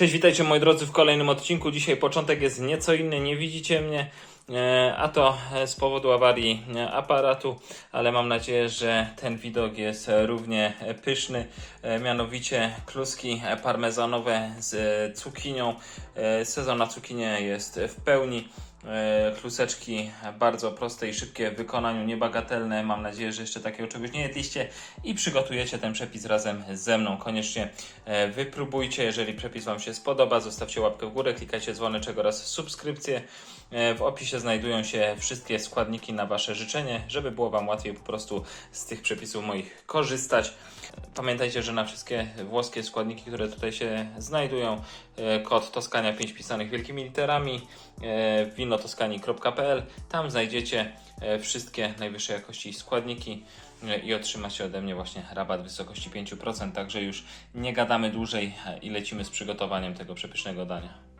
Cześć, witajcie moi drodzy w kolejnym odcinku. Dzisiaj początek jest nieco inny, nie widzicie mnie, e, a to e, z powodu awarii e, aparatu, ale mam nadzieję, że ten widok jest równie pyszny. Mianowicie kluski parmezanowe z cukinią. Sezon na cukinię jest w pełni. E, Kluseczki bardzo proste i szybkie w wykonaniu, niebagatelne. Mam nadzieję, że jeszcze takiego czegoś nie jedliście i przygotujecie ten przepis razem ze mną. Koniecznie e, wypróbujcie. Jeżeli przepis Wam się spodoba, zostawcie łapkę w górę, klikajcie dzwoneczek oraz subskrypcję. E, W opisie znajdują się wszystkie składniki na Wasze życzenie, żeby było Wam łatwiej po prostu z tych przepisów moich korzystać. Pamiętajcie, że na wszystkie włoskie składniki, które tutaj się znajdują, kod Toskania 5 pisanych wielkimi literami, e, winotoskani.pl. Tam znajdziecie e, wszystkie najwyższej jakości składniki e, i otrzymacie ode mnie właśnie rabat w wysokości 5%. Także już nie gadamy dłużej e, i lecimy z przygotowaniem tego przepysznego dania.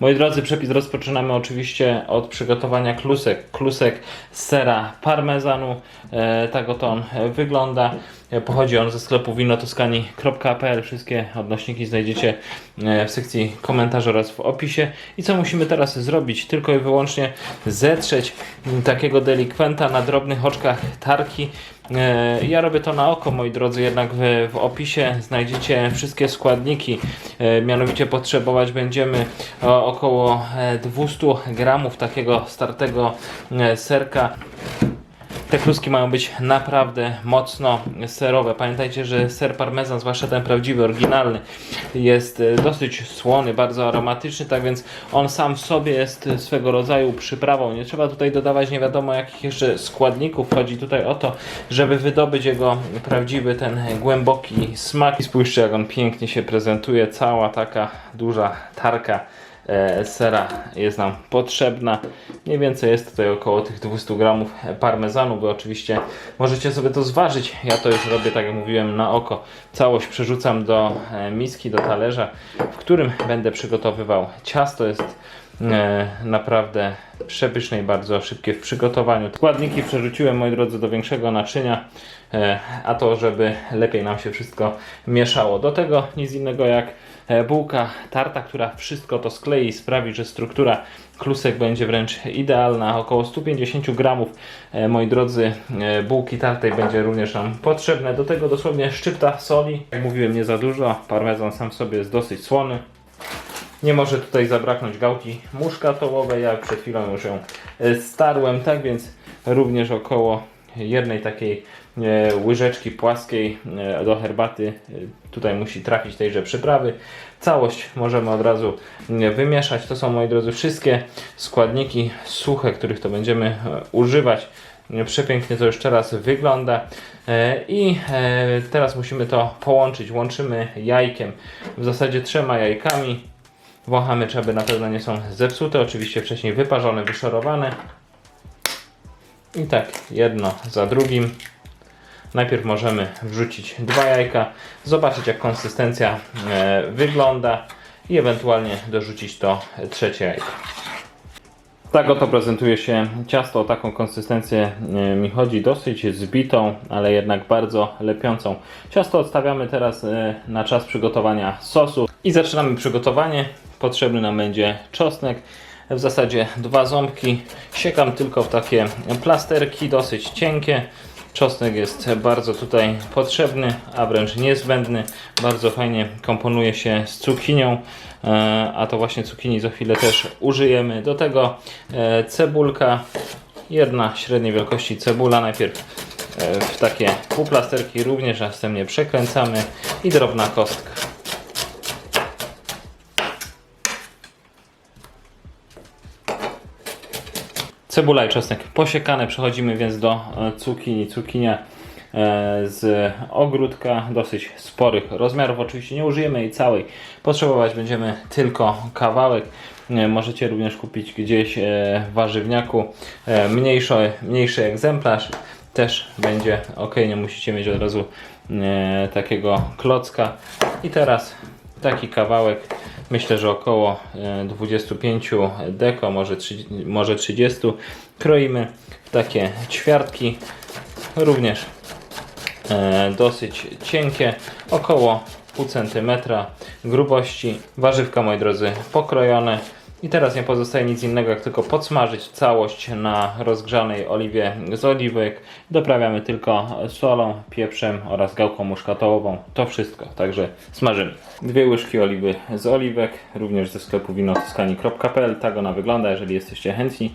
Moi drodzy, przepis rozpoczynamy oczywiście od przygotowania klusek. Klusek sera parmezanu. E, tak oto on wygląda. E, pochodzi on ze sklepu winotoskani.pl. Wszystkie odnośniki znajdziecie e, w sekcji komentarzy oraz w opisie. I co musimy teraz zrobić? Tylko i wyłącznie zetrzeć takiego delikwenta na drobnych oczkach tarki. E, Ja robię to na oko, moi drodzy, jednak w, w opisie znajdziecie wszystkie składniki. Mianowicie potrzebować będziemy około e, 200 gramów takiego startego serka. Te kluski mają być naprawdę mocno serowe. Pamiętajcie, że ser parmezan, zwłaszcza ten prawdziwy, oryginalny, jest e, dosyć słony, bardzo aromatyczny, tak więc on sam w sobie jest swego rodzaju przyprawą. Nie trzeba tutaj dodawać nie wiadomo jakich jeszcze składników. Chodzi tutaj o to, żeby wydobyć jego prawdziwy, ten głęboki smak. I spójrzcie, jak on pięknie się prezentuje. Cała taka duża tarka sera jest nam potrzebna. Mniej więcej jest tutaj około tych 200 gramów parmezanu. Wy oczywiście możecie sobie to zważyć. Ja to już robię, tak jak mówiłem, na oko. Całość przerzucam do e, miski, do talerza, w którym będę przygotowywał ciasto. Jest e, naprawdę przepyszne i bardzo szybkie w przygotowaniu. Składniki przerzuciłem, moi drodzy, do większego naczynia, e, a to, żeby lepiej nam się wszystko mieszało. Do tego nic innego jak e, bułka tarta, która wszystko to sklei i sprawi, że struktura klusek będzie wręcz idealna. Około 150 gramów, e, moi drodzy, e, bułki tartej będzie również nam potrzebne. Do tego dosłownie szczypta soli. Jak mówiłem, nie za dużo. Parmezan sam w sobie jest dosyć słony. Nie może tutaj zabraknąć gałki muszkatołowej. Ja przed chwilą już ją e, starłem, tak więc również około jednej takiej e, łyżeczki płaskiej e, do herbaty. Tutaj musi trafić tejże przyprawy. Całość możemy od razu wymieszać. To są moi drodzy wszystkie składniki suche, których to będziemy używać. Przepięknie to już teraz wygląda. I teraz musimy to połączyć. Łączymy jajkiem, w zasadzie trzema jajkami. Wąchamy, czy aby na pewno nie są zepsute. Oczywiście wcześniej wyparzone, wyszorowane. I tak, jedno za drugim. Najpierw możemy wrzucić dwa jajka, zobaczyć jak konsystencja e, wygląda i ewentualnie dorzucić to trzecie jajko. Tak oto prezentuje się ciasto. O taką konsystencję e, mi chodzi. Dosyć zbitą, ale jednak bardzo lepiącą. Ciasto odstawiamy teraz e, na czas przygotowania sosu i zaczynamy przygotowanie. Potrzebny nam będzie czosnek. W zasadzie dwa ząbki. Siekam tylko w takie plasterki dosyć cienkie. Czosnek jest bardzo tutaj potrzebny, a wręcz niezbędny. Bardzo fajnie komponuje się z cukinią, e, a to właśnie cukinii za chwilę też użyjemy. Do tego e, cebulka, jedna średniej wielkości cebula. Najpierw e, w takie półplasterki również, następnie przekręcamy i drobna kostka. Cebula i czosnek posiekane. Przechodzimy więc do e, cukinii. Cukinia e, z ogródka, dosyć sporych rozmiarów. Oczywiście nie użyjemy jej całej. Potrzebować będziemy tylko kawałek. E, Możecie również kupić gdzieś w warzywniaku mniejszy, mniejszy egzemplarz. Też będzie ok, nie musicie mieć od razu takiego klocka. I teraz taki kawałek, myślę, że około e, 25 deko, może, 30, może 30, kroimy w takie ćwiartki. Również e, dosyć cienkie, około pół centymetra grubości. Warzywka, moi drodzy, pokrojone. I teraz nie pozostaje nic innego, jak tylko podsmażyć całość na rozgrzanej oliwie z oliwek. Doprawiamy tylko solą, pieprzem oraz gałką muszkatołową. To wszystko, także smażymy. Dwie łyżki oliwy z oliwek, również ze sklepu winotoskani.pl. Tak ona wygląda, jeżeli jesteście chętni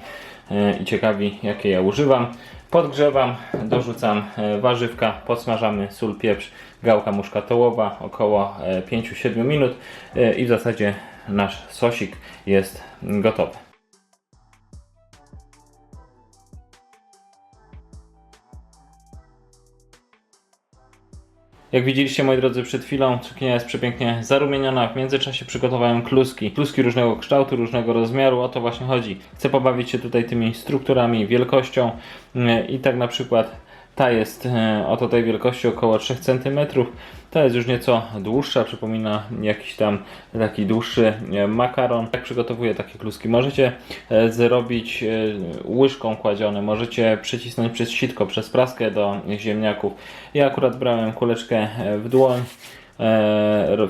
e, i ciekawi, jakie ja używam. Podgrzewam, dorzucam e, warzywka, podsmażamy sól, pieprz, gałka muszkatołowa około e, 5-7 minut e, i w zasadzie nasz sosik jest gotowy. Jak widzieliście moi drodzy przed chwilą, cukinia jest przepięknie zarumieniona. W międzyczasie przygotowałem kluski. Kluski różnego kształtu, różnego rozmiaru, o to właśnie chodzi. Chcę pobawić się tutaj tymi strukturami, wielkością Yy, i tak na przykład ta jest e, oto tej wielkości około 3 cm. Ta jest już nieco dłuższa, przypomina jakiś tam taki dłuższy e, makaron. Jak przygotowuję takie kluski? Możecie e, zrobić e, łyżką kładzione, możecie przycisnąć przez sitko, przez praskę do ziemniaków. Ja akurat brałem kuleczkę e, w dłoń e,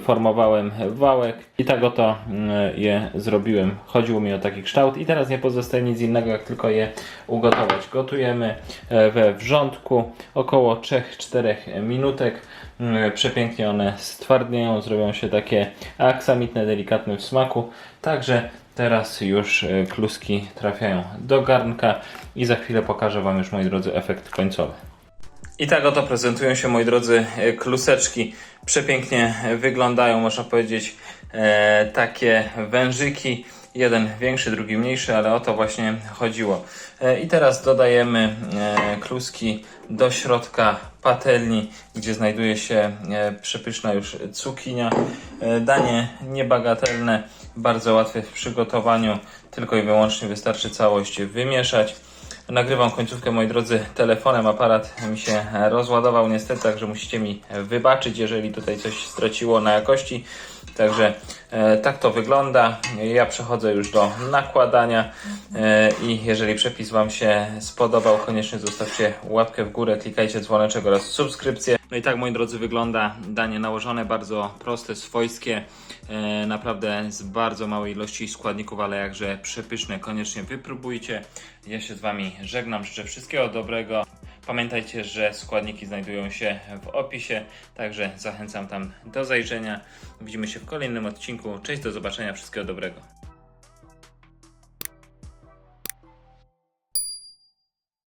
formowałem wałek i tak oto mm, je zrobiłem. Chodziło mi o taki kształt i teraz nie pozostaje nic innego jak tylko je ugotować. Gotujemy e, we wrzątku około 3-4 minutek. Mm, Przepięknie one stwardnieją, zrobią się takie aksamitne, delikatne w smaku. Także teraz już e, kluski trafiają do garnka i za chwilę pokażę Wam już moi drodzy efekt końcowy. I tak oto prezentują się, moi drodzy, e, kluseczki. Przepięknie wyglądają, można powiedzieć, e, takie wężyki. Jeden większy, drugi mniejszy, ale o to właśnie chodziło. E, I teraz dodajemy kluski do środka patelni, gdzie znajduje się przepyszna już cukinia. Danie niebagatelne, bardzo łatwe w przygotowaniu, tylko i wyłącznie wystarczy całość wymieszać. Nagrywam końcówkę, moi drodzy, telefonem. Aparat mi się rozładował niestety, także musicie mi wybaczyć, jeżeli tutaj coś straciło na jakości. Także tak to wygląda. Ja przechodzę już do nakładania e, i jeżeli przepis Wam się spodobał, koniecznie zostawcie łapkę w górę, klikajcie dzwoneczek oraz subskrypcję. No i tak, moi drodzy, wygląda danie nałożone, bardzo proste, swojskie, e, naprawdę z bardzo małej ilości składników, ale jakże przepyszne. Koniecznie wypróbujcie. Ja się z Wami żegnam, życzę wszystkiego dobrego. Pamiętajcie, że składniki znajdują się w opisie, także zachęcam tam do zajrzenia. Widzimy się w kolejnym odcinku. Cześć, do zobaczenia, wszystkiego dobrego.